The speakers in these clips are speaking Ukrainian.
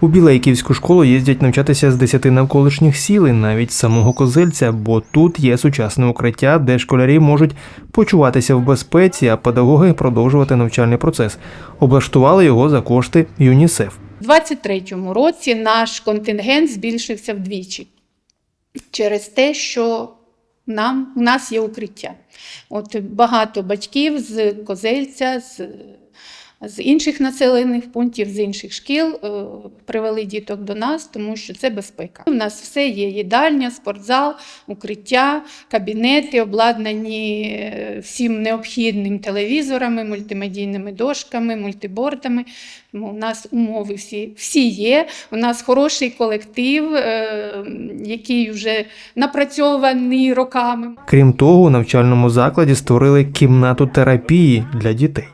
У Білейківську школу їздять навчатися з 10 навколишніх сіл і навіть з самого Козельця, бо тут є сучасне укриття, де школярі можуть почуватися в безпеці, а педагоги продовжувати навчальний процес. Облаштували його за кошти ЮНІСЕФ. У 2023 році наш контингент збільшився вдвічі через те, що нам, у нас є укриття. От багато батьків з Козельця, з, з інших населених пунктів, з інших шкіл е, привели діток до нас, тому що це безпека. У нас все є: їдальня, спортзал, укриття, кабінети, обладнані е, всім необхідним телевізорами, мультимедійними дошками, мультибордами. У нас умови всі, всі є. У нас хороший колектив, е, який вже напрацьований роками. Крім того, у навчальному закладі створили кімнату терапії для дітей.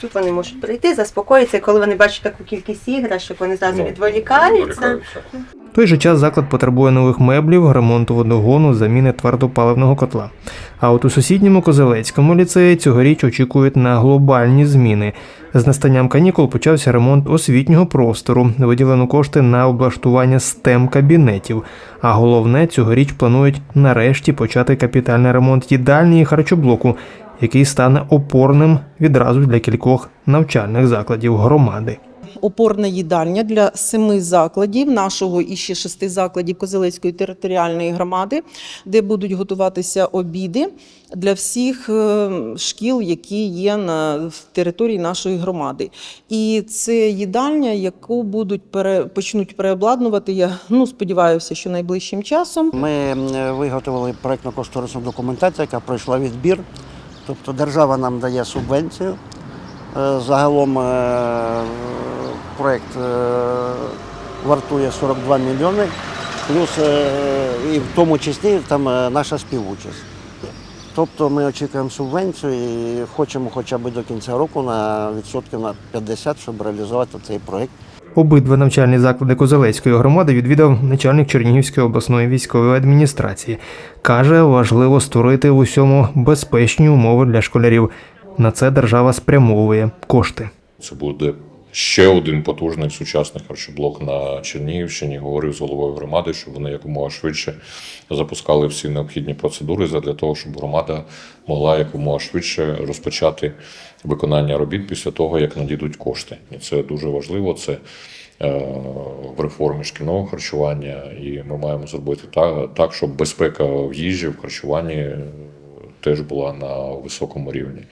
Тут вони можуть прийти, заспокоїтися, і коли вони бачать таку кількість іграшок, вони зразу Ну, відволікаються. В той же час заклад потребує нових меблів, ремонту водогону, заміни твердопаливного котла. А от у сусідньому Козелецькому ліцеї цьогоріч очікують на глобальні зміни. З настанням канікул почався ремонт освітнього простору, виділено кошти на облаштування stem кабінетів. А головне, цьогоріч планують нарешті почати капітальний ремонт їдальні і харчоблоку, який стане опорним відразу для кількох навчальних закладів громади. опорна їдальня для семи закладів нашого і ще шести закладів Козелецької територіальної громади, де будуть готуватися обіди для всіх е, шкіл, які є на території нашої громади. І це їдальня, яку будуть пере, почнуть переобладнувати. Я ну сподіваюся, що найближчим часом. Ми виготовили проєктно-кошторисну документацію, яка пройшла відбір. Тобто держава нам дає субвенцію. Е, Загалом е, проєкт е, вартує 42 мільйони, плюс і в тому числі там наша співучасть. Тобто ми очікуємо субвенцію і хочемо хоча б до кінця року на відсотків на 50, щоб реалізувати цей проєкт. Обидва навчальні заклади Козелецької громади відвідав начальник Чернігівської обласної військової адміністрації. Каже, важливо створити в усьому безпечні умови для школярів. На це держава спрямовує кошти. Це буде ще один потужний сучасний харчоблок на Чернігівщині. Говорив з головою громади, щоб вони якомога швидше запускали всі необхідні процедури для того, щоб громада могла якомога швидше розпочати виконання робіт після того, як надійдуть кошти. І це дуже важливо. Це е, в реформі шкільного харчування, і ми маємо зробити так, так щоб безпека в їжі, в харчуванні е, теж була на високому рівні.